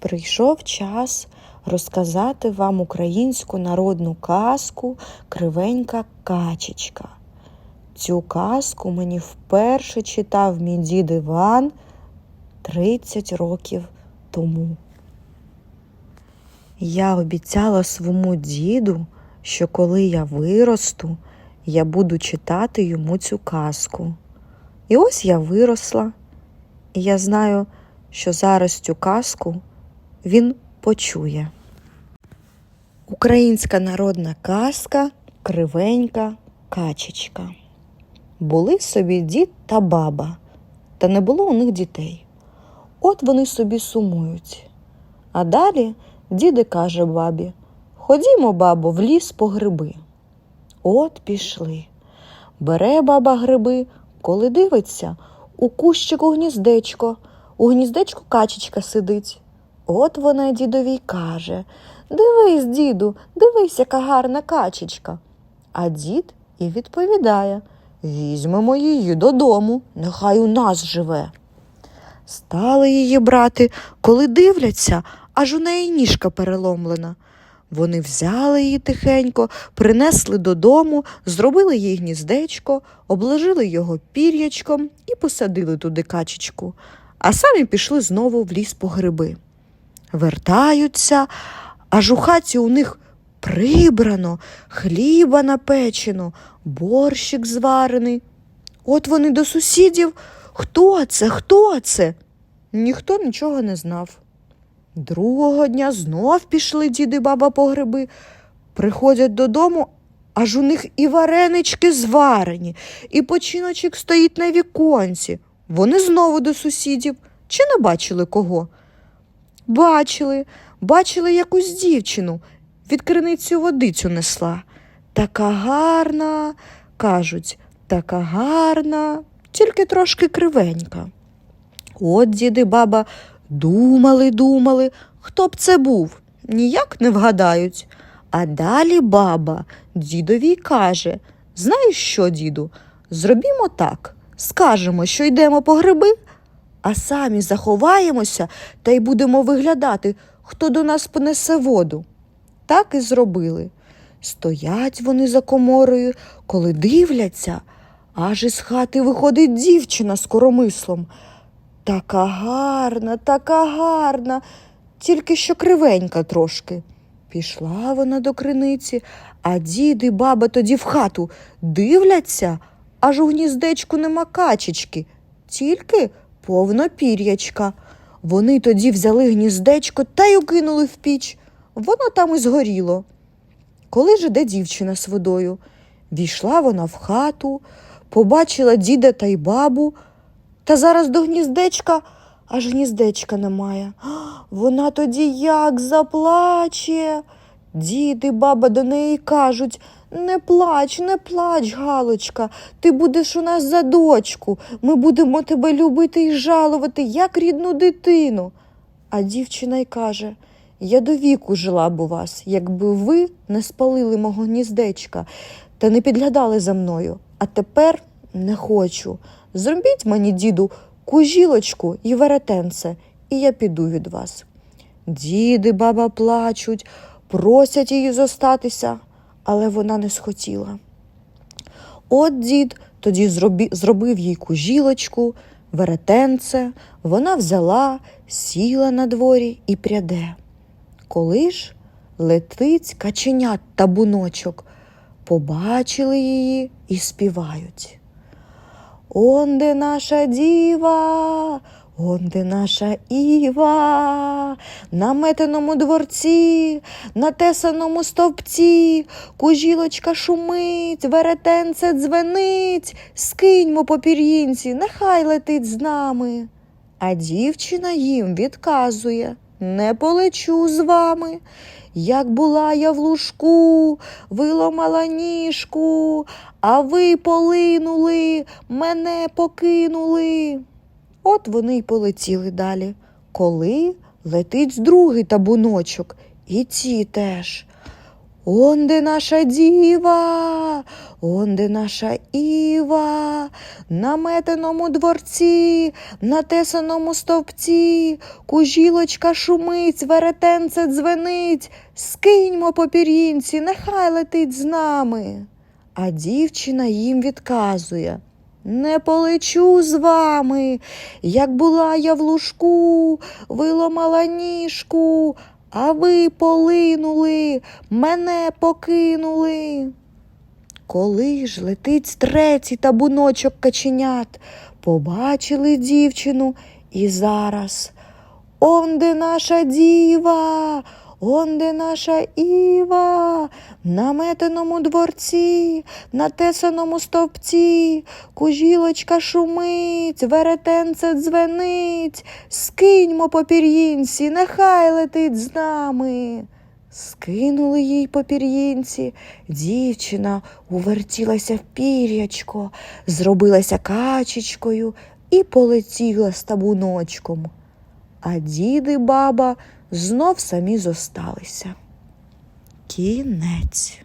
Прийшов час розказати вам українську народну казку Кривенька качечка. Цю казку мені вперше читав мій дід Іван 30 років тому. Я обіцяла своєму діду, що коли я виросту, я буду читати йому цю казку. І ось я виросла, і я знаю, що зараз цю казку він почує. Українська народна казка Кривенька качечка. Були собі дід та баба, та не було у них дітей. От вони собі сумують. А далі діди каже бабі: Ходімо, бабо, в ліс по гриби. От пішли. Бере баба гриби, коли дивиться, у кущику гніздечко, у гніздечку качечка сидить. От вона дідові каже Дивись, діду, дивись, яка гарна качечка. А дід і відповідає Візьмемо її додому, нехай у нас живе. Стали її брати, коли дивляться, аж у неї ніжка переломлена. Вони взяли її тихенько, принесли додому, зробили їй гніздечко, обложили його пір'ячком і посадили туди качечку, а самі пішли знову в ліс по гриби. Вертаються, аж у хаті у них прибрано, хліба напечено, борщик зварений. От вони до сусідів. Хто це? Хто це? Ніхто нічого не знав. Другого дня знов пішли діди баба по гриби. Приходять додому, аж у них і варенички зварені, і починочок стоїть на віконці. Вони знову до сусідів. Чи не бачили кого? Бачили, бачили якусь дівчину, від криницю водицю несла. Така гарна, кажуть, така гарна, тільки трошки кривенька. От діди баба думали, думали, хто б це був, ніяк не вгадають. А далі баба дідові каже: Знаєш що, діду, зробімо так, скажемо, що йдемо по гриби, а самі заховаємося та й будемо виглядати, хто до нас понесе воду. Так і зробили. Стоять вони за коморою, коли дивляться, аж із хати виходить дівчина з коромислом. Така гарна, така гарна, тільки що кривенька трошки. Пішла вона до криниці, а дід і баба тоді в хату дивляться, аж у гніздечку нема качечки, тільки повно пір'ячка. Вони тоді взяли гніздечко та й укинули в піч. Воно там і згоріло. Коли ж іде дівчина з водою, війшла вона в хату, побачила діда та й бабу, та зараз до гніздечка аж гніздечка немає. Вона тоді як заплаче. Дід і баба до неї кажуть не плач, не плач, Галочка, ти будеш у нас за дочку. Ми будемо тебе любити і жалувати, як рідну дитину. А дівчина й каже я до віку жила б у вас, якби ви не спалили мого гніздечка та не підглядали за мною. А тепер не хочу. Зробіть мені, діду, кужілочку і веретенце, і я піду від вас. Діди, баба плачуть, просять її зостатися, але вона не схотіла. От дід тоді зробив їй кужілочку, веретенце, вона взяла, сіла на дворі і пряде. Коли ж летить каченят табуночок, побачили її і співають. Он де наша діва, он де наша Іва, на метеному дворці, на тесаному стовпці, кужілочка шумить, веретенце дзвенить, скиньмо по пір'їнці, нехай летить з нами. А дівчина їм відказує не полечу з вами. Як була я в лужку, виломала ніжку, а ви полинули, мене покинули. От вони й полетіли далі. Коли летить другий табуночок, і ці теж. Онде наша діва, онде наша Іва, на метеному дворці, на тесаному стовпці, кужілочка шумить, веретенце дзвенить, скиньмо по пір'їнці, нехай летить з нами. А дівчина їм відказує. Не полечу з вами, як була я в лужку, виламала ніжку, а ви полинули, мене покинули. Коли ж летить третій табуночок каченят, побачили дівчину і зараз. Онде наша діва, онде наша Іва, на метеному дворці, на тесаному стовпці, кужілочка шумить, веретенце дзвенить, скиньмо по пір'їнці, нехай летить з нами. Скинули їй по пір'їнці, дівчина увертілася в пір'ячко, зробилася качечкою і полетіла з табуночком. А дід і баба знов самі зосталися. Кінець.